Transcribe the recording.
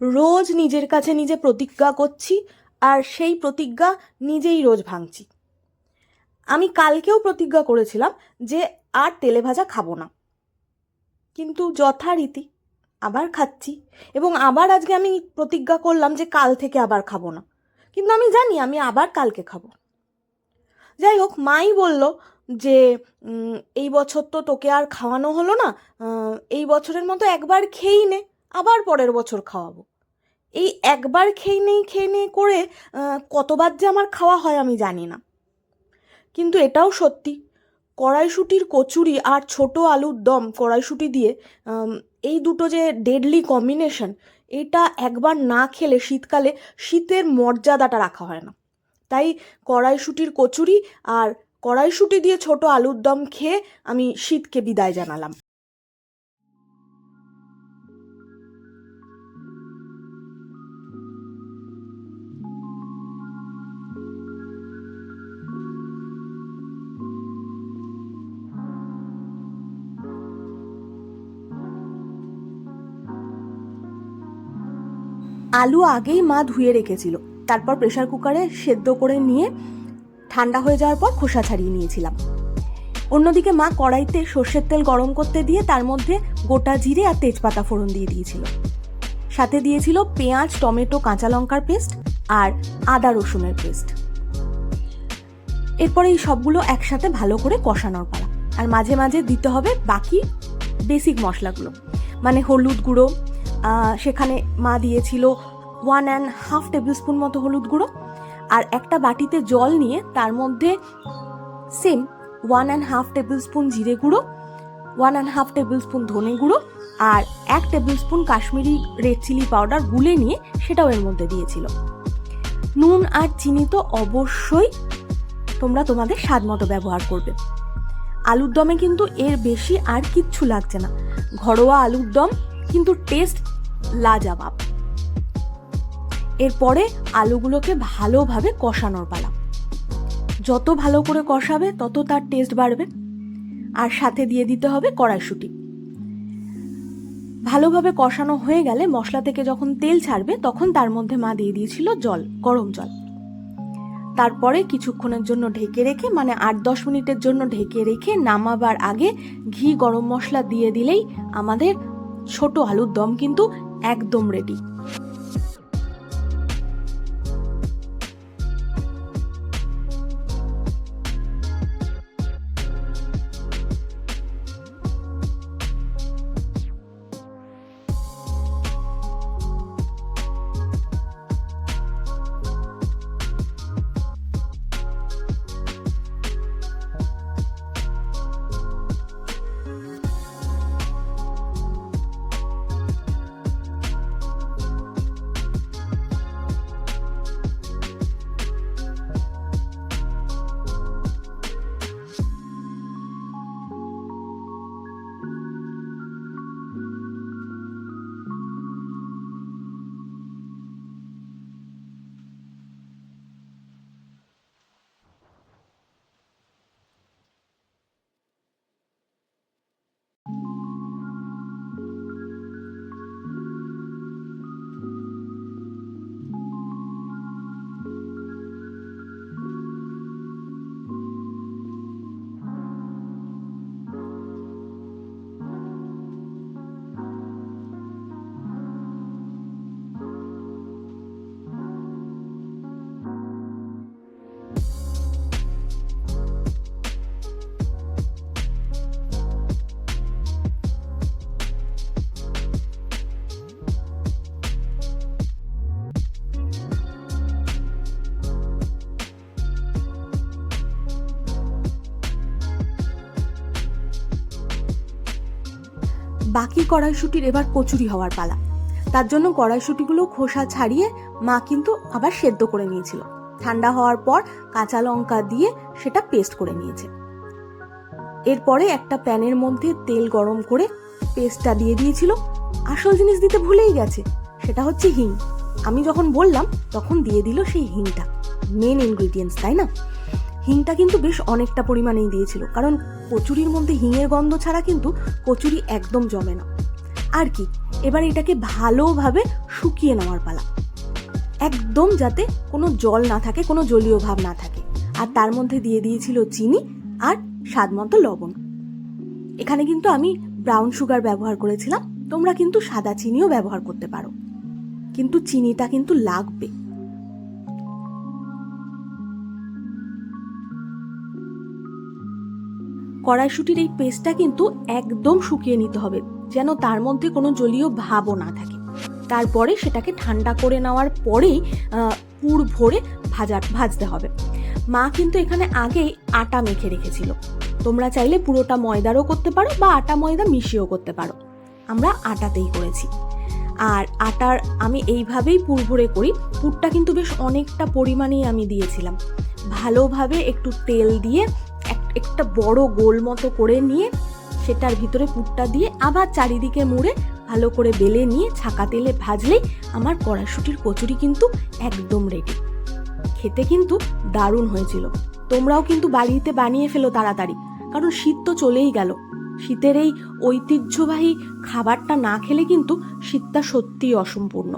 রোজ নিজের কাছে নিজে প্রতিজ্ঞা করছি আর সেই প্রতিজ্ঞা নিজেই রোজ ভাঙছি। আমি কালকেও প্রতিজ্ঞা করেছিলাম যে আর তেলে ভাজা খাব না। কিন্তু যথারীতি আবার খাচ্ছি এবং আবার আজকে আমি প্রতিজ্ঞা করলাম যে কাল থেকে আবার খাব না। কিন্তু আমি জানি আমি আবার কালকে খাব। যাই হোক, মাই বলল যে এই বছর তো তোকে আর খাওয়ানো হলো না এই বছরের মতো একবার খেয়েই নে, আবার পরের বছর খাওয়াবো। এই একবার খেয়ে নেই খেয়ে নেই করে কতবার যে আমার খাওয়া হয় আমি জানি না। কিন্তু এটাও সত্যি, কড়াইশুটির কচুরি আর ছোট আলুর দম কড়াইশুটি দিয়ে এই দুটো যে ডেডলি কম্বিনেশন এটা একবার না খেলে শীতকালে শীতের মর্যাদাটা রাখা হয় না। তাই কড়াইশুটির কচুরি আর কড়াইশুটি দিয়ে ছোট আলুর দম খেয়ে আমি শীতকে বিদায় জানালাম। আলু আগেই মা ধুয়ে রেখেছিল। তারপর প্রেশার কুকারে সেদ্ধ করে নিয়ে ঠান্ডা হয়ে যাওয়ার পর খোসা ছাড়িয়ে নিয়েছিলাম। অন্যদিকে মা কড়াইতে সর্ষের তেল গরম করতে দিয়ে তার মধ্যে গোটা জিরে আর তেজপাতা ফোড়ন দিয়ে দিয়েছিল। সাথে দিয়েছিল পেঁয়াজ, টমেটো, কাঁচা লঙ্কার পেস্ট আর আদা রসুনের পেস্ট। এরপরে এই সবগুলো একসাথে ভালো করে কষানোর পালা। আর মাঝে মাঝে দিতে হবে বাকি বেসিক মশলাগুলো। মানে হলুদ গুঁড়ো সেখানে মা দিয়েছিল one and half tablespoon মতো হলুদ গুঁড়ো আর একটা বাটিতে জল নিয়ে তার মধ্যে same one and half tablespoon জিরে গুঁড়ো one and half tablespoon ধনে গুঁড়ো আর এক tablespoon Kashmiri red chilli powder গুলে নিয়ে সেটাও এর মধ্যে দিয়েছিল। নুন আর চিনি তো অবশ্যই তোমরা তোমাদের স্বাদ মতো ব্যবহার করবে। আলুর দমে কিন্তু এর বেশি আর কিচ্ছু লাগছে না। ঘরোয়া আলুর দম কিন্তু টেস্ট লাজাবাব। এরপরে আলুগুলোকে ভালোভাবে কষানোর পালা। যত ভালো করে কষাবে, তত তার টেস্ট বাড়বে। আর সাথে দিয়ে দিতে হবে কড়াইশুঁটি। ভালোভাবে কষানো হয়ে গেলে মশলা থেকে যখন তেল ছাড়বে, তখন তার মধ্যে মা দিয়ে দিয়েছিল জল, গরম জল। তারপরে কিছুক্ষণের জন্য ঢেকে রেখে মানে আট দশ মিনিটের জন্য ঢেকে রেখে নামাবার আগে ঘি, গরম মশলা দিয়ে দিলেই আমাদের ছোট আলুর দম কিন্তু একদম রেডি বাকি কড়াইশুটির এবার কচুরি হওয়ার পালা। তার জন্য কড়াইশুটিগুলো খোসা ছাড়িয়ে মা কিন্তু আবার সেদ্ধ করে নিয়েছিল। ঠান্ডা হওয়ার পর কাঁচা লঙ্কা দিয়ে সেটা পেস্ট করে নিয়েছে। এরপরে একটা প্যানের মধ্যে তেল গরম করে পেস্টটা দিয়ে দিয়েছিল। আসল জিনিস দিতে ভুলেই গেছে, সেটা হচ্ছে হিং। আমি যখন বললাম, তখন দিয়ে দিল সেই হিংটা। মেন ইনগ্রিডিয়েন্টস তাই না? হিংটা কিন্তু বেশ অনেকটা পরিমাণেই দিয়েছিল, কারণ কচুরির মধ্যে হিঙের গন্ধ ছাড়া কিন্তু কচুরি একদম জমে না। আর কি, এবার এটাকে ভালোভাবে শুকিয়ে নেওয়ার পালা। একদম যাতে কোনো জল না থাকে, কোনো জলীয় ভাব না থাকে। আর তার মধ্যে দিয়ে দিয়েছিল চিনি আর স্বাদ মতো লবণ। এখানে কিন্তু আমি ব্রাউন সুগার ব্যবহার করেছিলাম, তোমরা কিন্তু সাদা চিনিও ব্যবহার করতে পারো। কিন্তু চিনিটা কিন্তু লাগবে। কড়াইশুটির এই পেস্টটা কিন্তু একদম শুকিয়ে নিতে হবে, যেন তার মধ্যে কোনো জলীয় ভাবও না থাকে। তারপরে সেটাকে ঠান্ডা করে নেওয়ার পরেই পুর ভরে ভাজা, ভাজতে হবে। মা কিন্তু এখানে আগেই আটা মেখে রেখেছিল। তোমরা চাইলে পুরোটা ময়দারও করতে পারো বা আটা ময়দা মিশিয়েও করতে পারো। আমরা আটাতেই করেছি। আর আটার আমি এইভাবেই পুর ভরে করি। পুরটা কিন্তু বেশ অনেকটা পরিমাণেই আমি দিয়েছিলাম। ভালোভাবে একটু তেল দিয়ে একটা বড় গোল মতো করে নিয়ে সেটার ভিতরে পুরটা দিয়ে আবার চারিদিকে মুড়ে ভালো করে বেলে নিয়ে ছাকা তেলে ভাজলেই আমার কড়াইশুটির কচুরি কিন্তু একদম রেডি খেতে কিন্তু দারুণ হয়েছিল। তোমরাও কিন্তু বাড়িতে বানিয়ে ফেলো তাড়াতাড়ি, কারণ শীত তো চলেই গেল। শীতের এই ঐতিহ্যবাহী খাবারটা না খেলে কিন্তু শীতটা সত্যিই অসম্পূর্ণ।